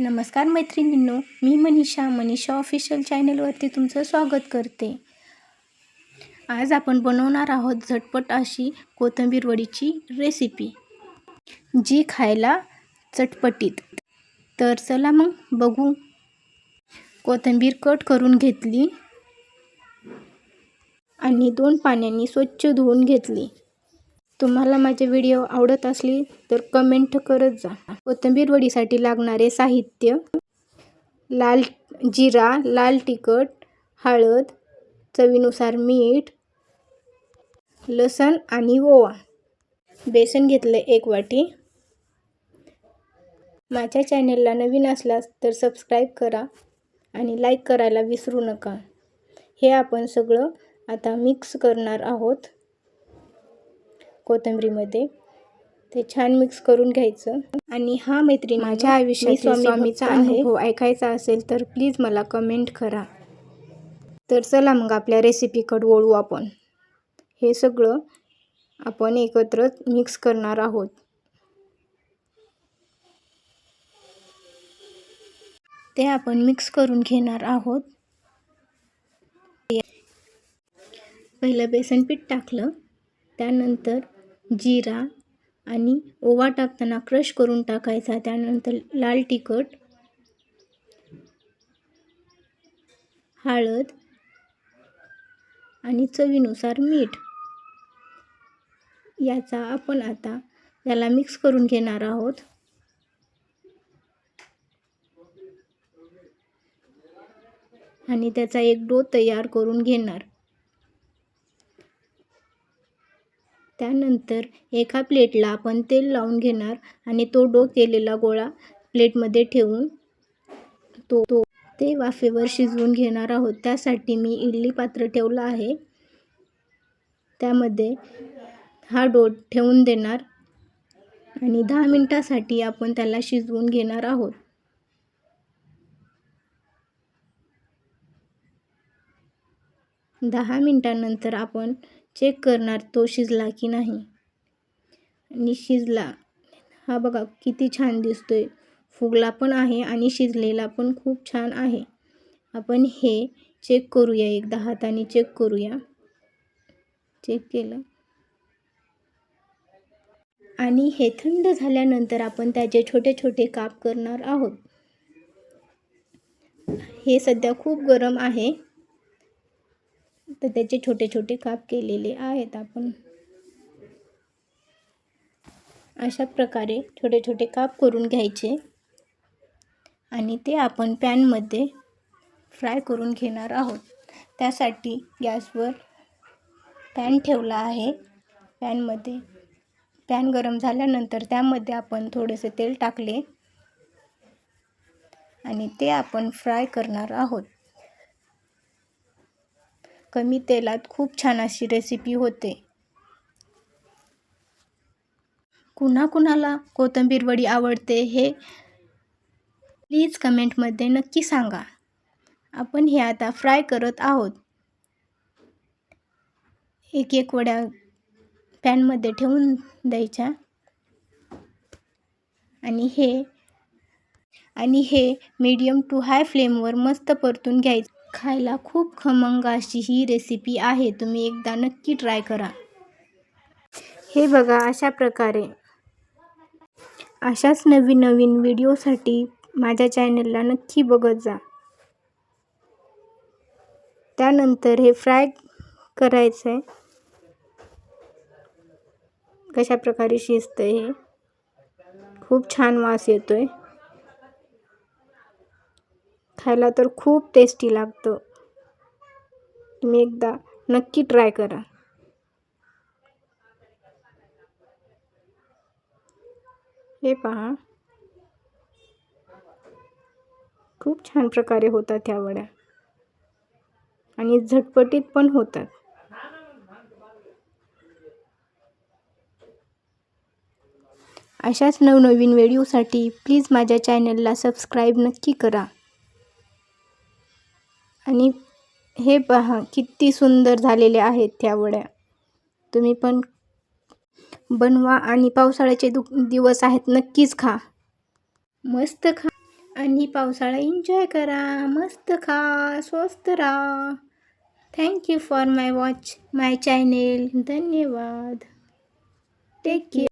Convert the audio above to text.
नमस्कार मैत्रिणींनो मी मनीषा मनीषा ऑफिशियल चॅनलवरती तुमचं स्वागत करते. आज आपण बनवणार आहोत झटपट अशी कोथिंबीर वडीची रेसिपी जी खायला चटपटीत. तर चला मग बघू. कोथिंबीर कट करून घेतली. आणि दोन पाण्याने स्वच्छ धुवून घेतली. तुम्हाला माझे व्हिडिओ आवडत असली तर कमेंट करत जा. कोथिंबीर वडीसाठी लागणारे साहित्य लाल जिरा लाल तिखट हळद चवीनुसार मीठ लसण आणि ओवा. बेसन घेतलं एक वाटी. माझ्या चॅनलला नवीन असलास तर सबस्क्राईब करा आणि लाईक करायला विसरू नका. हे आपण सगळं आता मिक्स करणार आहोत. कोथिंबीरीमध्ये. ते छान मिक्स करून घ्यायचं. आणि हा मैत्रीण माझ्या आयुष्यात स्वामीचा अनुभव ऐकायचा असेल तर प्लीज मला कमेंट करा. तर चला मग आपल्या रेसिपीकडे वळू आपण. हे सगळं आपण एकत्र मिक्स करणार आहोत. ते आपण मिक्स करून घेणार आहोत. पहिलं बेसन पीठ टाकलं. त्यानंतर जिरा आणि ओवा टाकताना क्रश करून टाकायचा. त्यानंतर लाल तिखट हळद आणि चवीनुसार मीठ याचा आपण आता याला मिक्स करून घेणार आहोत. आणि त्याचा एक डो तयार करून घेणार. त्यानंतर एका प्लेटला आपण तेल लावून घेणार आणि तो डो केलेला गोळा प्लेटमध्ये ठेवून तो तो ते वाफेवर शिजवून घेणार आहोत. त्यासाठी मी इडली पात्र ठेवलं आहे. त्यामध्ये हा डो ठेवून देणार आणि दहा मिनटासाठी आपण त्याला शिजवून घेणार आहोत. दहा मिनटानंतर आपण चेक करणार तो शिजला की नाही. आणि शिजला. हा बघा किती छान दिसतोय. फुगला पण आहे आणि शिजलेला पण खूप छान आहे. आपण हे चेक करूया एकदा हाताने चेक करूया. चेक केलं. आणि हे थंड झाल्यानंतर आपण त्याचे छोटे छोटे काप करणार आहोत. हे सध्या खूप गरम आहे. तर त्याचे छोटे छोटे काप केलेले आहेत आपण. अशा प्रकारे छोटे छोटे काप करून घ्यायचे. आणि ते आपण पॅनमध्ये फ्राय करून घेणार आहोत. त्यासाठी गॅसवर पॅन ठेवला आहे. पॅनमध्ये पॅन गरम झाल्यानंतर त्यामध्ये आपण थोडेसे तेल टाकले. आणि ते आपण फ्राय करणार आहोत. कमी तेलात खूप छान अशी रेसिपी होते. कुणा कुणाला कोथिंबीर वडी आवडते हे प्लीज कमेंटमध्ये नक्की सांगा. आपण हे आता फ्राय करत आहोत. एक एक वड्या पॅनमध्ये ठेवून द्यायच्या. आणि हे आणि हे मीडियम टू हाय फ्लेमवर मस्त परतून घ्यायचं. खायला खूप खमंग अशी ही रेसिपी आहे. तुम्ही एकदा नक्की ट्राय करा. हे बघा अशा प्रकारे. अशाच नवीन नवीन व्हिडिओसाठी माझ्या चॅनलला नक्की बघत जा. त्यानंतर हे फ्राय करायचं आहे कशा प्रकारे शिजतं हे. खूप छान वास येतो आहे खायला तर खूप टेस्टी लागतं. तुम्ही एकदा नक्की ट्राय करा. हे पहा. खूप छान प्रकारे होतात ह्या वड्या. आणि झटपटीत पण होतात. अशाच नवनवीन व्हिडिओसाठी प्लीज माझ्या चॅनलला सबस्क्राईब नक्की करा. आणि हे पहा किती सुंदर झालेले आहेत त्या वड्या. तुम्ही पण बनवा आणि पावसाळ्याचे दु दिवस आहेत नक्कीच खा. मस्त खा आणि पावसाळा एन्जॉय करा. मस्त खा स्वस्त राहा. Thank you for my watch my channel धन्यवाद. Take care